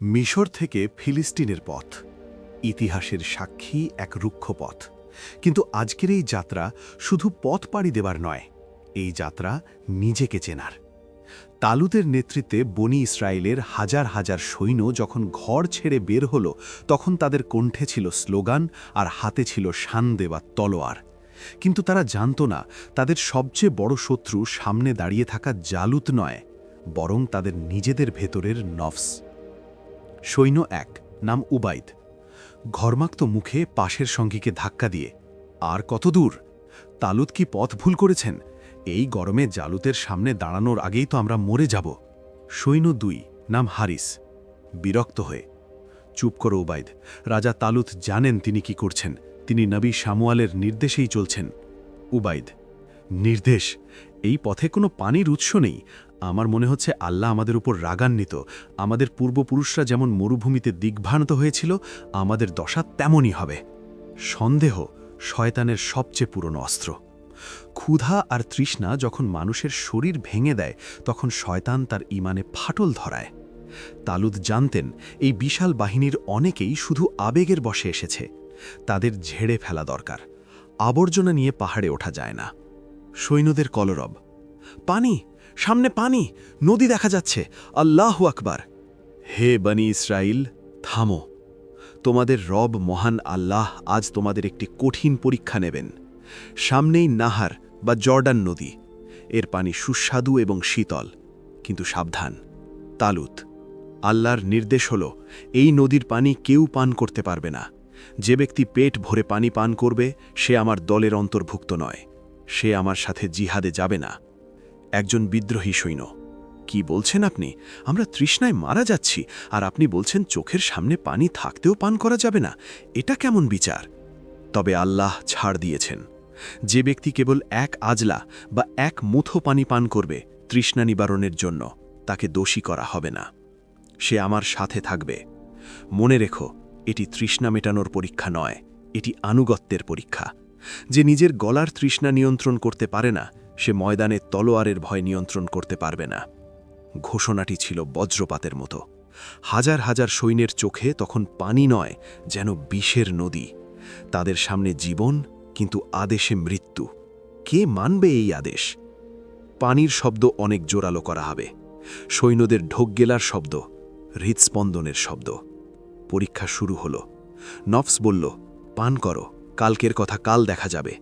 মিশর থেকে ফিলিস্তিনের পথ, ইতিহাসের সাক্ষী এক রুক্ষ পথ। কিন্তু আজকের এই যাত্রা শুধু পথ পাড়ি দেবার নয়, এই যাত্রা নিজেকে চেনার। তালুতের নেতৃত্বে বনি ইসরায়েলের হাজার হাজার সৈন্য যখন ঘর ছেড়ে বের হল, তখন তাদের কণ্ঠে ছিল স্লোগান আর হাতে ছিল শান দেওয়া তলোয়ার। কিন্তু তারা জানত না, তাদের সবচেয়ে বড় শত্রু সামনে দাঁড়িয়ে থাকা জালুত নয়, বরং তাদের নিজেদের ভেতরের নফস। সৈন্য এক, নাম উবাইদ। ঘর্মাক্ত মুখে পাশের সঙ্গীকে ধাক্কা দিয়ে, আর কত দূর? তালুত কি পথ ভুল করেছেন? এই গরমে জালুতের সামনে দাঁড়ানোর আগেই তো আমরা মরে যাব। সৈন্য দুই, নাম হারিস, বিরক্ত হয়ে, চুপ করো উবাইদ, রাজা তালুত জানেন তিনি কি করছেন। তিনি নবী সামুয়ালের নির্দেশেই চলছেন। উবাইদ, নির্দেশ, এই পথে কোনো পানির উৎস নেই। আমার মনে হচ্ছে আল্লাহ আমাদের উপর রাগান্বিত। আমাদের পূর্বপুরুষরা যেমন মরুভূমিতে দিগ্ভ্রান্ত হয়েছিল, আমাদের দশা তেমনই হবে। সন্দেহ শয়তানের সবচেয়ে পুরনো অস্ত্র। ক্ষুধা আর তৃষ্ণা যখন মানুষের শরীর ভেঙে দেয়, তখন শয়তান তার ইমানে ফাটল ধরায়। তালুদ জানতেন, এই বিশাল বাহিনীর অনেকেই শুধু আবেগের বসে এসেছে। তাদের ঝেড়ে ফেলা দরকার। আবর্জনা নিয়ে পাহাড়ে ওঠা যায় না। সৈন্যদের কলরব। পানি! সামনে পানি, নদী দেখা যাচ্ছে। আল্লাহ আকবার। হে বনি ইসরাইল, থামো। তোমাদের রব মহান আল্লাহ আজ তোমাদের একটি কঠিন পরীক্ষা নেবেন। সামনেই নাহার বা জর্ডান নদী। এর পানি সুস্বাদু এবং শীতল, কিন্তু সাবধান। তালুত, আল্লাহর নির্দেশ হল, এই নদীর পানি কেউ পান করতে পারবে না। যে ব্যক্তি পেট ভরে পানি পান করবে, সে আমার দলের অন্তর্ভুক্ত নয়। সে আমার সাথে জিহাদে যাবে না। একজন বিদ্রোহী সৈন্য। কি বলছেন আপনি? আমরা তৃষ্ণায় মারা যাচ্ছি, আর আপনি বলছেন চোখের সামনে পানি থাকতেও পান করা যাবে না। এটা কেমন বিচার? তবে আল্লাহ ছাড় দিয়েছেন। যে ব্যক্তি কেবল এক আজলা বা এক মুথো পানি পান করবে তৃষ্ণা নিবারণের জন্য, তাকে দোষী করা হবে না। সে আমার সাথে থাকবে। মনে রেখো, এটি তৃষ্ণা মেটানোর পরীক্ষা নয়, এটি আনুগত্যের পরীক্ষা। যে নিজের গলার তৃষ্ণা নিয়ন্ত্রণ করতে পারে না সে ময়দানে তলোয়ারের ভয় নিয়ন্ত্রণ করতে পারবে না। ঘোষণাটি ছিল বজ্রপাতের মতো। হাজার হাজার সৈন্যের চোখে তখন পানি নয়, যেন বিষের নদী। তাদের সামনে জীবন, কিন্তু আদেশে মৃত্যু। কে মানবে এই আদেশ? পানির শব্দ অনেক জোরালো করা হবে। সৈন্যদের ঢোক গেলার শব্দ, হৃৎস্পন্দনের শব্দ। পরীক্ষা শুরু হল। নফস বলল, পান করো, কালকের কথা কাল দেখা যাবে।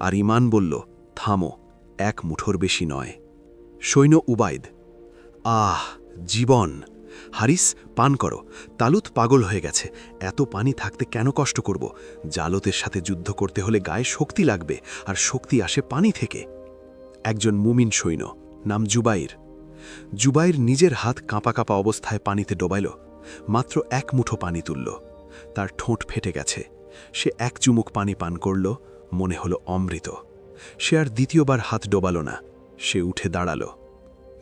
আর ইমান বলল, থামো। এক মুঠোর বেশি নয়। সৈন্য উবাইদ, আহ, জীবন! হারিস, পান করো। তালুত পাগল হয়ে গেছে। এত পানি থাকতে কেন কষ্ট করব? জালতের সাথে যুদ্ধ করতে হলে গায়ে শক্তি লাগবে, আর শক্তি আসে পানি থেকে। একজন মুমিন সৈন্য, নাম জুবাইর। জুবাইর নিজের হাত কাঁপা কাঁপা অবস্থায় পানিতে ডোবাইল, মাত্র এক মুঠো পানি তুলল। তার ঠোঁট ফেটে গেছে। সে এক চুমুক পানি পান করল, মনে হলো অমৃত। সে আর দ্বিতীয়বার হাত ডোবাল না, সে উঠে দাঁড়াল।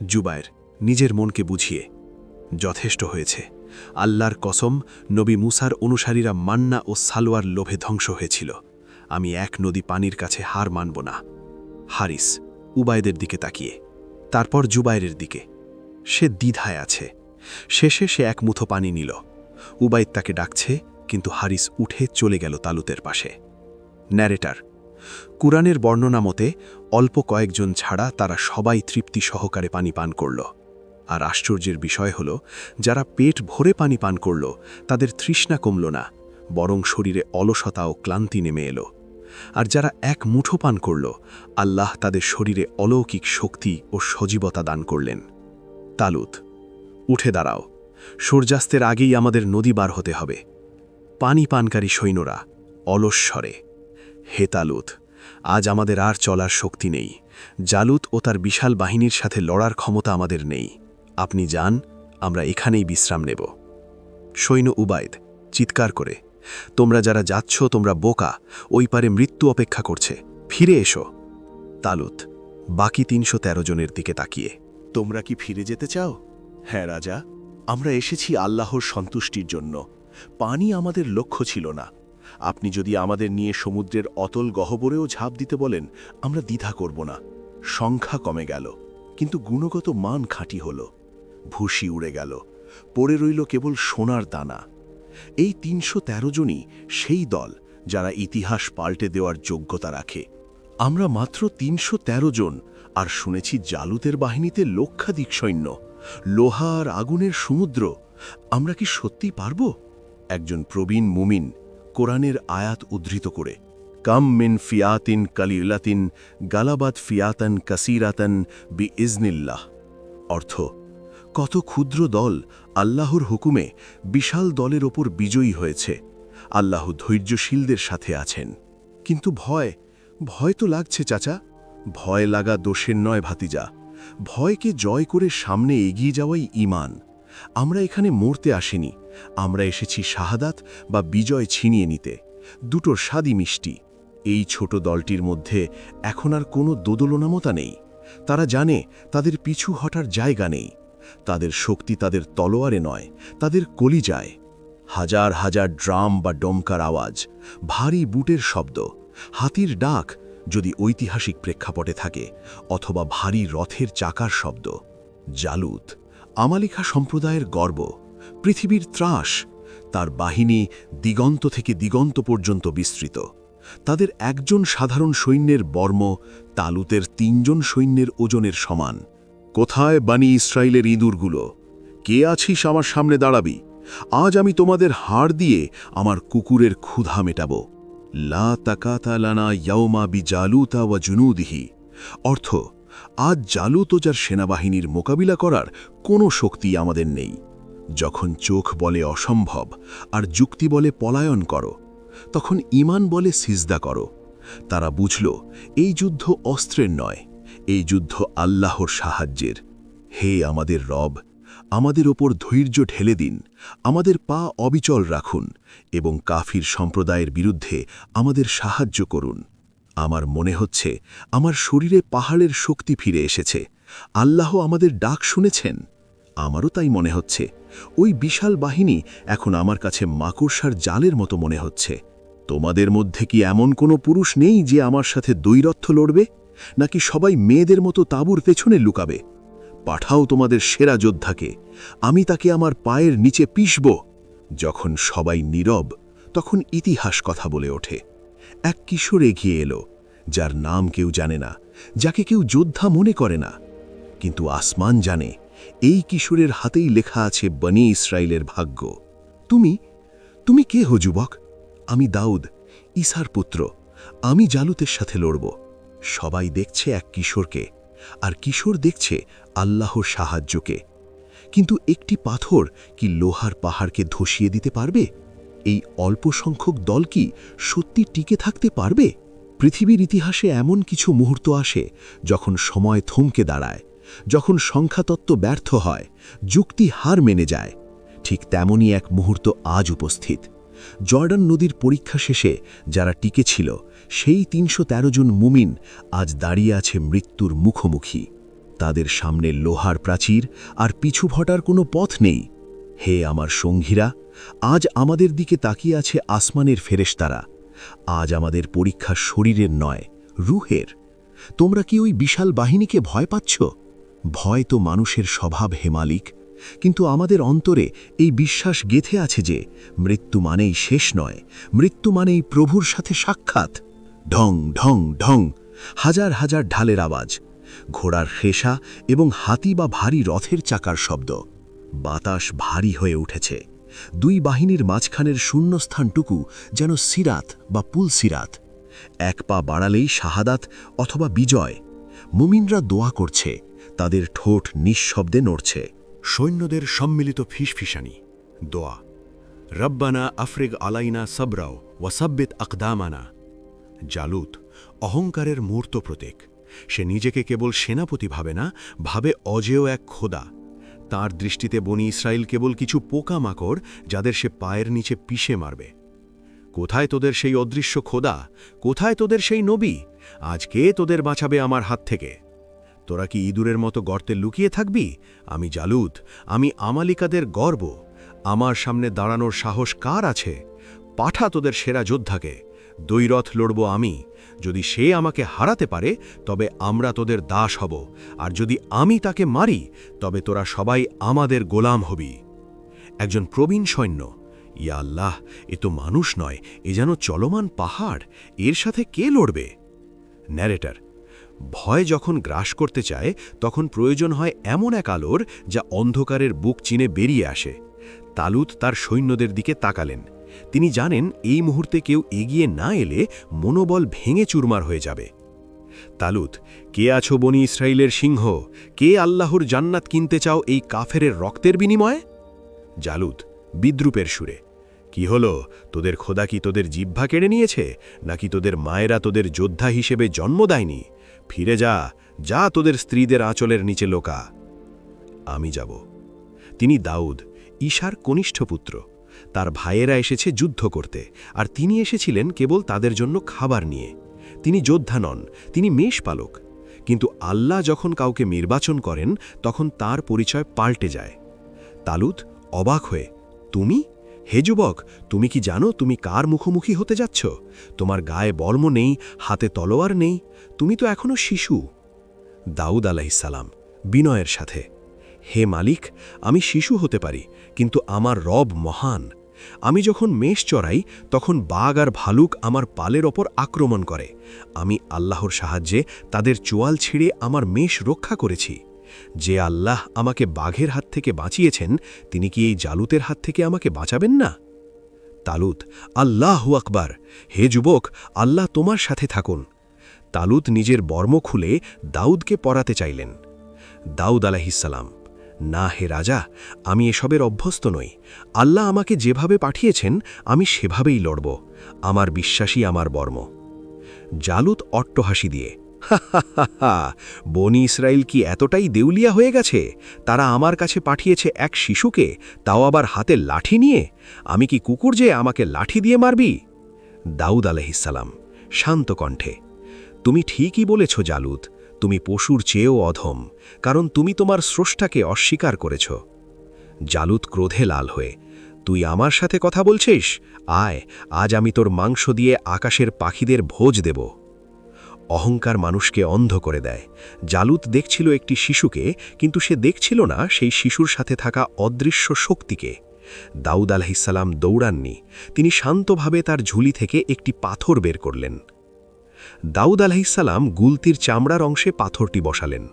জুবায়ের নিজের মনকে বুঝিয়ে, যথেষ্ট হয়েছে, আল্লাহর কসম নবী মুসার অনুসারীরা মান্না ও সালোয়ার লোভে ধ্বংস হয়েছিল, আমি এক নদী পানির কাছে হার মানব না। হারিস উবায়দের দিকে তাকিয়ে, তারপর জুবায়ের দিকে। সে দ্বিধায় আছে, শেষে সে এক মুঠো পানি নিল। উবাইদ তাকে ডাকছে, কিন্তু হারিস উঠে চলে গেল তালুতের পাশে। ন্যারেটার কুরআনের বর্ণনা মতে, অল্প কয়েকজন ছাড়া তারা সবাই তৃপ্তি সহকারে পানি পান করল। আর আশ্চর্যের বিষয় হল, যারা পেট ভরে পানি পান করল, তাদের তৃষ্ণা কমল না, বরং শরীরে অলসতা ও ক্লান্তি নেমে এলো। আর যারা এক মুঠো পান করল, আল্লাহ তাদের শরীরে অলৌকিক শক্তি ও সজীবতা দান করলেন। তালুত, উঠে দাঁড়াও, সূর্যাস্তের আগেই আমাদের নদী বার হতে হবে। পানি পানকারী সৈন্যরা অলস স্বরে হে তালুত, আজ আমাদের আর চলার শক্তি নেই। জালুত ও তার বিশাল বাহিনীর সাথে লড়ার ক্ষমতা আমাদের নেই। আপনি যান, আমরা এখানেই বিশ্রাম নেব। সৈন্য উবায়দ, চিৎকার করে, তোমরা যারা যাচ্ছ, তোমরা বোকা, ওই পারে মৃত্যু অপেক্ষা করছে। ফিরে এসো। তালুত, বাকি তিনশো তেরো জনের দিকে তাকিয়ে, তোমরা কি ফিরে যেতে চাও? হ্যাঁ রাজা, আমরা এসেছি আল্লাহর সন্তুষ্টির জন্য। পানি আমাদের লক্ষ্য ছিল না। আপনি যদি আমাদের নিয়ে সমুদ্রের অতল গহ্বরেও ঝাঁপ দিতে বলেন, আমরা দ্বিধা করব না। সংখ্যা কমে গেল, কিন্তু গুণগত মান খাঁটি হল। ভুসি উড়ে গেল, পড়ে রইল কেবল সোনার দানা। এই তিনশো তেরো জনই সেই দল যারা ইতিহাস পাল্টে দেওয়ার যোগ্যতা রাখে। আমরা মাত্র তিনশো তেরো জন, আর শুনেছি জালুতের বাহিনীতে লক্ষাধিক সৈন্য। লোহা আর আগুনের সমুদ্র, আমরা কি সত্যি পারব? একজন প্রবীণ মুমিন কোরআনের আয়াত উদ্ধৃত করে, কাম মিন ফিয়াতিন কালিউলাতিন গালাবাদ ফিয়াতান কাসিরাতান বি ইজনিল্লাহ অর্থ, কত ক্ষুদ্র দল আল্লাহর হুকুমে বিশাল দলের ওপর বিজয়ী হয়েছে, আল্লাহ ধৈর্যশীলদের সাথে আছেন। কিন্তু ভয় ভয় তো লাগছে চাচা। ভয় লাগা দোষের নয় ভাতিজা। ভয়কে জয় করে সামনে এগিয়ে যাওয়াই ইমান আমরা এখানে মরতে আসিনি। আমরা এসেছি শাহাদাত বা বিজয় ছিনিয়ে নিতে। দুটোর স্বাদই মিষ্টি। এই ছোট দলটির মধ্যে এখন আর কোনো দোদলনামতা নেই। তারা জানে তাদের পিছু হটার জায়গা নেই। তাদের শক্তি তাদের তলোয়ারে নয়, তাদের কলিজায়। হাজার হাজার ড্রাম বা ডমকার আওয়াজ, ভারী বুটের শব্দ, হাতির ডাক যদি ঐতিহাসিক প্রেক্ষাপটে থাকে, অথবা ভারী রথের চাকার শব্দ। জালুত। আমালিখা সম্প্রদায়ের গর্ব, পৃথিবীর ত্রাস, তার বাহিনী দিগন্ত থেকে দিগন্ত পর্যন্ত বিস্তৃত। তাদের একজন সাধারণ সৈন্যের বর্ম তালুতের তিনজন সৈন্যের ওজনের সমান। কোথায় বানি ইসরায়েলের ইঁদুরগুলো? কে আছিস আমার সামনে দাঁড়াবি? আজ আমি তোমাদের হাড় দিয়ে আমার কুকুরের ক্ষুধা মেটাব। লা তাকাতা লানা ইয়াউমা বি জালুতা ওয়া জুনুদিহি। অর্থ আজ জালুত ও যার সেনাবাহিনীর মোকাবিলা করার কোনো শক্তি আমাদের নেই। যখন চোখ বলে অসম্ভব আর যুক্তি বলে পলায়ন করো, তখন ইমান বলে সিজদা করো। তারা বুঝল, এই যুদ্ধ অস্ত্রের নয়, এই যুদ্ধ আল্লাহর সাহায্যের। হে আমাদের রব, আমাদের ওপর ধৈর্য ঢেলে দিন, আমাদের পা অবিচল রাখুন এবং কাফির সম্প্রদায়ের বিরুদ্ধে আমাদের সাহায্য করুন। আমার মনে হচ্ছে আমার শরীরে পাহাড়ের শক্তি ফিরে এসেছে। আল্লাহ আমাদের ডাক শুনেছেন। আমারও তাই মনে হচ্ছে। ওই বিশাল বাহিনী এখন আমার কাছে মাকড়সার জালের মতো মনে হচ্ছে। তোমাদের মধ্যে কি এমন কোনো পুরুষ নেই যে আমার সাথে দৈরথ্য লড়বে? নাকি সবাই মেয়েদের মতো তাঁবুর পেছনে লুকাবে? পাঠাও তোমাদের সেরা যোদ্ধাকে। আমি তাকে আমার পায়ের নিচে পিষব। যখন সবাই নীরব, তখন ইতিহাস কথা বলে ওঠে। এক কিশোর এগিয়ে এলো, যার নাম কেউ জানে না, যাকে কেউ যোদ্ধা মনে করে না। কিন্তু আসমান জানে, এই কিশোরের হাতেই লেখা আছে বনি ইসরায়েলের ভাগ্য। তুমি তুমি কে হো যুবক? আমি দাউদ ইসার পুত্র। আমি জালুতের সাথে লড়ব। সবাই দেখছে এক কিশোরকে, আর কিশোর দেখছে আল্লাহর সাহায্যকে। কিন্তু একটি পাথর কি লোহার পাহাড়কে ধসিয়ে দিতে পারবে? এই অল্প সংখ্যক দল কি সত্যি টিকে থাকতে পারবে? পৃথিবীর ইতিহাসে এমন কিছু মুহূর্ত আসে যখন সময় থমকে দাঁড়ায়, যখন সংখ্যাতত্ত্ব ব্যর্থ হয়, যুক্তি হার মেনে যায়। ঠিক তেমনই এক মুহূর্ত আজ উপস্থিত। জর্ডান নদীর পরীক্ষা শেষে যারা টিকে ছিল, সেই তিনশো তেরো জন মুমিন আজ দাঁড়িয়ে আছে মৃত্যুর মুখোমুখি। তাদের সামনে লোহার প্রাচীর আর পিছু ভটার কোনো পথ নেই। হে আমার সঙ্গীরা আজ আমাদের দিকে তাকিয়ে আছে আসমানের ফেরেশতারা। আজ আমাদের পরীক্ষা শরীরের নয়, রুহের। তোমরা কি ওই বিশাল বাহিনীকে ভয় পাচ্ছ? ভয় তো মানুষের স্বভাব হেমালিক কিন্তু আমাদের অন্তরে এই বিশ্বাস গেথে আছে যে মৃত্যু মানেই শেষ নয়, মৃত্যু মানেই প্রভুর সাথে সাক্ষাৎ। ঢং ঢং ঢং, হাজার হাজার ঢালের আওয়াজ, ঘোড়ার খেসা এবং হাতি বা ভারী রথের চাকার শব্দ। বাতাস ভারী হয়ে উঠেছে। দুই বাহিনীর মাঝখানের শূন্যস্থানটুকু যেন সিরাত বা পুল সিরাত। এক পা বাড়ালেই শাহাদাত অথবা বিজয়। মুমিনরা দোয়া করছে, তাদের ঠোঁট নিঃশব্দে নড়ছে। সৈন্যদের সম্মিলিত ফিসফিসানি, দোয়া। রব্বানা আফরিগ আলাইনা সবরাও ওয়াসাব্বিত আকদামানা। জালুত, অহংকারের মূর্ত প্রতীক। সে নিজেকে কেবল সেনাপতি ভাবে না, ভাবে অজেয় এক খোদা। তার দৃষ্টিতে বনি ইসরায়েল কেবল কিছু পোকামাকড় যাদের সে পায়ের নিচে পিষে মারবে। কোথায় তোদের সেই অদৃশ্য খোদা? কোথায় তোদের সেই নবী? আজকে তোদের বাঁচাবে আমার হাত থেকে? তোরা কি ইঁদুরের মতো গর্তে লুকিয়ে থাকবি? আমি জালুদ আমি আমালিকাদের গর্ব। আমার সামনে দাঁড়ানোর সাহস কার আছে? পাঠা তোদের সেরা যোদ্ধাকে। দৈরথ লড়ব আমি। যদি সে আমাকে হারাতে পারে, তবে আমরা তোদের দাস হব। আর যদি আমি তাকে মারি, তবে তোরা সবাই আমাদের গোলাম হবি। একজন প্রবীণ সৈন্য, ইয়া আল্লাহ, এ তো মানুষ নয়, এ যেন চলমান পাহাড়, এর সাথে কে লড়বে? ন্যারেটার ভয় যখন গ্রাস করতে চায়, তখন প্রয়োজন হয় এমন এক আলোর যা অন্ধকারের বুক চিনে বেরিয়ে আসে। তালুত তার সৈন্যদের দিকে তাকালেন। তিনি জানেন এই মুহূর্তে কেউ এগিয়ে না এলে মনোবল ভেঙে চুরমার হয়ে যাবে। তালুত, কে আছো বনি ইসরায়েলের সিংহ? কে আল্লাহর জান্নাত কিনতে চাও এই কাফেরের রক্তের বিনিময়ে? জালুত, বিদ্রুপের সুরে, কি হলো? তোদের খোদা কি তোদের জিহ্বা কেড়ে নিয়েছে? নাকি তোদের মায়েরা তোদের যোদ্ধা হিসেবে জন্ম দেয়নি? ফিরে যা যা তোদের স্ত্রীদের আঁচলের নিচে লোকা। আমি যাব। তিনি দাউদ, ঈশার কনিষ্ঠ পুত্র। তার ভাইয়েরা এসেছে যুদ্ধ করতে, আর তিনি এসেছিলেন কেবল তাদের জন্য খাবার নিয়ে। তিনি যোদ্ধা নন, তিনি মেষপালক কিন্তু আল্লাহ যখন কাউকে নির্বাচন করেন, তখন তার পরিচয় পাল্টে যায়। তালুত অবাক হয়ে, তুমি? হে যুবক, তুমি কি জানো তুমি কার মুখোমুখি হতে যাচ্ছ? তোমার গায়ে বর্ম নেই, হাতে তলোয়ার নেই, তুমি তো এখনও শিশু। দাউদ আলাইসালাম বিনয়ের সাথে, হে মালিক, আমি শিশু হতে পারি, কিন্তু আমার রব মহান আমি যখন মেষ চড়াই, তখন বাঘ আর ভালুক আমার পালের ওপর আক্রমণ করে। আমি আল্লাহর সাহায্যে তাদের চোয়াল ছিঁড়ে আমার মেষ রক্ষা করেছি। যে আল্লাহ আমাকে বাঘের হাত থেকে বাঁচিয়েছেন, তিনি কি এই জালুতের হাত থেকে আমাকে বাঁচাবেন না? তালুত, আল্লাহ আকবার! হে যুবক, আল্লাহ তোমার সাথে থাকুন। তালুত নিজের বর্ম খুলে দাউদকে পরাতে চাইলেন। দাউদ আলাহিসাল্লাম না হে রাজা, আমি এসবের অভ্যস্ত নই। আল্লাহ আমাকে যেভাবে পাঠিয়েছেন, আমি সেভাবেই লড়ব। আমার বিশ্বাসী আমার বর্ম। জালুত অট্টহাসি দিয়ে বনি ইসরায়েল কি এতটাই দেউলিয়া হয়ে গেছে? তারা আমার কাছে পাঠিয়েছে এক শিশুকে, তাও আবার হাতে লাঠি নিয়ে? আমি কি কুকুর যে আমাকে লাঠি দিয়ে মারবি? দাউদ আলহিসাল্লাম শান্ত কণ্ঠে, তুমি ঠিকই বলেছ জালুত। তুমি পশুর চেয়েও অধম, কারণ তুমি তোমার স্রষ্টাকে অস্বীকার করেছ। জালুত ক্রোধে লাল হয়ে, তুই আমার সাথে কথা বলছিস? আয়, আজ আমি তোর মাংস দিয়ে আকাশের পাখিদের ভোজ দেব। অহংকার মানুষকে অন্ধ করে দেয়। জালুত দেখছিল একটি শিশুকে, কিন্তু সে দেখছিল না সেই শিশুর সাথে থাকা অদৃশ্য শক্তিকে। দাউদ আলহিসাল্লাম দৌড়াননি। তিনি শান্তভাবে তার ঝুলি থেকে একটি পাথর বের করলেন। দাউদ আলহিসাল্লাম গুলতির চামড়ার অংশে পাথরটি বসালেন।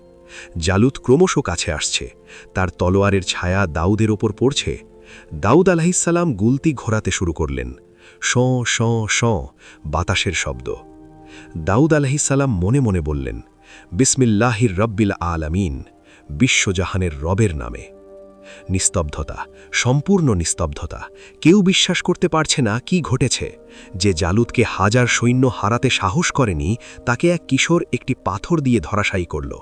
জালুত ক্রমশ কাছে আসছে। তার তলোয়ারের ছায়া দাউদের ওপর পড়ছে। দাউদ আলহিসাল্লাম গুলতি ঘোরাতে শুরু করলেন। শ শ শ বাতাসের শব্দ। দাউদ আলহিসাল্লাম মনে মনে বললেন, বিসমিল্লাহির রব্বিল আলামিন, বিশ্বজাহানের রবের নামে। নিস্তব্ধতা, সম্পূর্ণ নিস্তব্ধতা। কেউ বিশ্বাস করতে পারছে না কি ঘটেছে। যে জালুদকে হাজার সৈন্য হারাতে সাহস করেনি, তাকে এক কিশোর একটি পাথর দিয়ে ধরাশায়ী করল।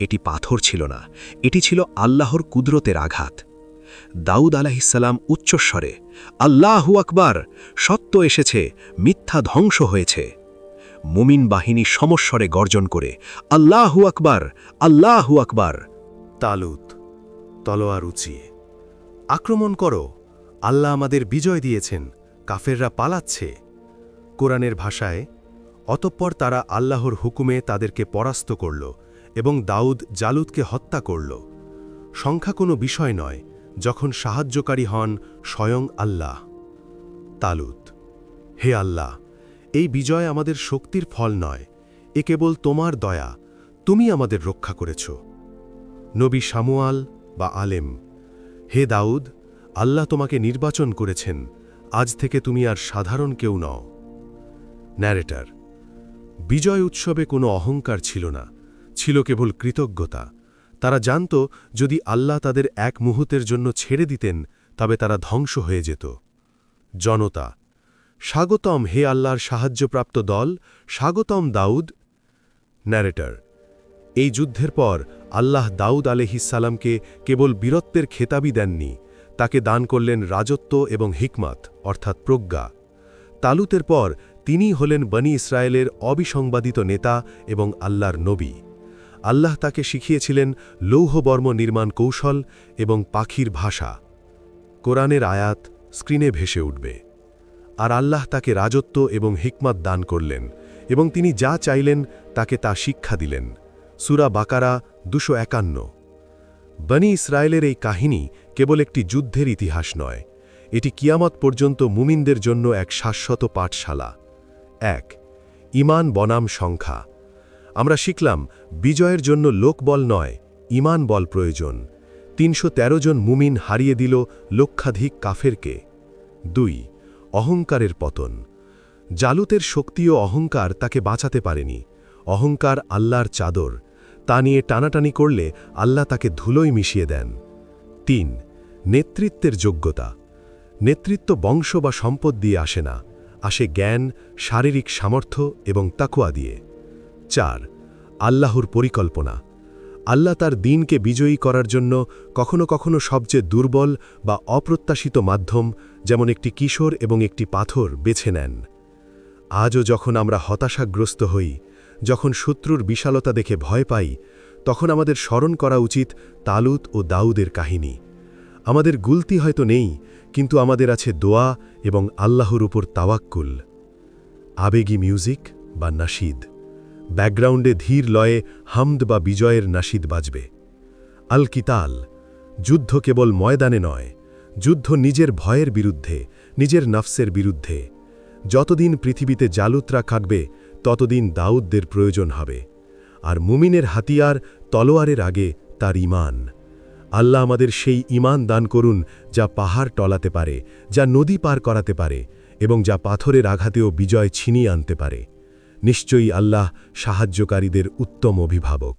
এটি পাথর ছিল না, এটি ছিল আল্লাহর কুদরতের আঘাত। দাউদ আলাহিসাল্লাম উচ্চস্বরে, আল্লাহু আকবার, সত্য এসেছে, মিথ্যা ধ্বংস হয়েছে। মুমিন বাহিনী সমস্বরে গর্জন করে, আল্লাহু আকবার আল্লাহু আকবার। তালুত তলোয়ার উঁচিয়ে। আক্রমণ করো, আল্লাহ আমাদের বিজয় দিয়েছেন, কাফেররা পালাচ্ছে। কোরআনের ভাষায়, অতঃপর তারা আল্লাহর হুকুমে তাদেরকে পরাস্ত করল এবং দাউদ জালুদকে হত্যা করল। সংখ্যা কোনো বিষয় নয়, যখন সাহায্যকারী হন স্বয়ং আল্লাহ। তালুত হে আল্লাহ, এই বিজয় আমাদের শক্তির ফল নয়, এ কেবল তোমার দয়া, তুমি আমাদের রক্ষা করেছ। নবী সামুয়াল বা আলেম। হে দাউদ, আল্লাহ তোমাকে নির্বাচন করেছেন, আজ থেকে তুমি আর সাধারণ কেউ নও। ন্যারেটার বিজয় উৎসবে কোনো অহংকার ছিল না, ছিল কেবল কৃতজ্ঞতা। তারা জানত, যদি আল্লাহ তাদের এক মুহূর্তের জন্য ছেড়ে দিতেন, তবে তারা ধ্বংস হয়ে যেত। জনতা, স্বাগতম হে আল্লাহর সাহায্যপ্রাপ্ত দল, স্বাগতম দাউদ। ন্যারেটর এই যুদ্ধের পর আল্লাহ দাউদ আলহিসাল্লামকে কেবল বীরত্বের খেতাবি দেননি, তাকে দান করলেন রাজত্ব এবং হিকমাত, অর্থাৎ প্রজ্ঞা। তালুতের পর তিনি হলেন বনি ইসরায়েলের অবিসংবাদিত নেতা এবং আল্লাহর নবী। আল্লাহ তাকে শিখিয়েছিলেন লৌহবর্ম নির্মাণ কৌশল এবং পাখির ভাষা। কোরআনের আয়াত স্ক্রিনে ভেসে উঠবে। আর আল্লাহ তাকে রাজত্ব এবং হিকমাত দান করলেন এবং তিনি যা চাইলেন তাকে তা শিক্ষা দিলেন। সুরা বাকারা দুশো একান্ন। বনি ইসরায়েলের এই কাহিনী কেবল একটি যুদ্ধের ইতিহাস নয়, এটি কিয়ামত পর্যন্ত মুমিনদের জন্য এক শাশ্বত পাঠশালা। এক, ইমান বনাম সংখ্যা। আমরা শিখলাম, বিজয়ের জন্য লোকবল নয়, ইমান বল প্রয়োজন। তিনশো তেরো জন মুমিন হারিয়ে দিল লক্ষাধিক কাফেরকে। দুই, অহংকারের পতন। জালুতের শক্তি ও অহংকার তাকে বাঁচাতে পারেনি। অহংকার আল্লাহর চাদর তা নিয়ে টানাটানি করলে আল্লাহ তাকে ধুলোয় মিশিয়ে দেন। তিন, নেতৃত্বের যোগ্যতা। নেতৃত্ব বংশ বা সম্পদ দিয়ে আসে না, আসে জ্ঞান, শারীরিক সামর্থ্য এবং তাকুয়া দিয়ে। চার, আল্লাহর পরিকল্পনা। আল্লাহ তার দিনকে বিজয়ী করার জন্য কখনো কখনো সবচেয়ে দুর্বল বা অপ্রত্যাশিত মাধ্যম, যেমন একটি কিশোর এবং একটি পাথর, বেছে নেন। আজও যখন আমরা হতাশাগ্রস্ত হই যখন শত্রুর বিশালতা দেখে ভয় পাই, তখন আমাদের স্মরণ করা উচিত তালুত ও দাউদের কাহিনী। আমাদের গুলতি হয়তো নেই, কিন্তু আমাদের আছে দোয়া এবং আল্লাহর উপর তাওয়াক্কুল। আবেগী মিউজিক বা নাশিদ ব্যাকগ্রাউন্ডে ধীর লয়ে হামদ বা বিজয়ের নাশিদ বাজবে। আল কিতাল। যুদ্ধ কেবল ময়দানে নয়, যুদ্ধ নিজের ভয়ের বিরুদ্ধে, নিজের নফসের বিরুদ্ধে। যতদিন পৃথিবীতে জালুতরা কাটবে ততদিন দাউদদের প্রয়োজন হবে, আর মুমিনের হাতিয়ার তলোয়ারের আগে তার ইমান আল্লাহ আমাদের সেই ইমান দান করুন, যা পাহাড় টলাতে পারে, যা নদী পার করাতে পারে, এবং যা পাথরের আঘাতেও বিজয় ছিনিয়ে আনতে পারে। নিশ্চয়ই আল্লাহ সাহায্যকারীদের উত্তম অভিভাবক।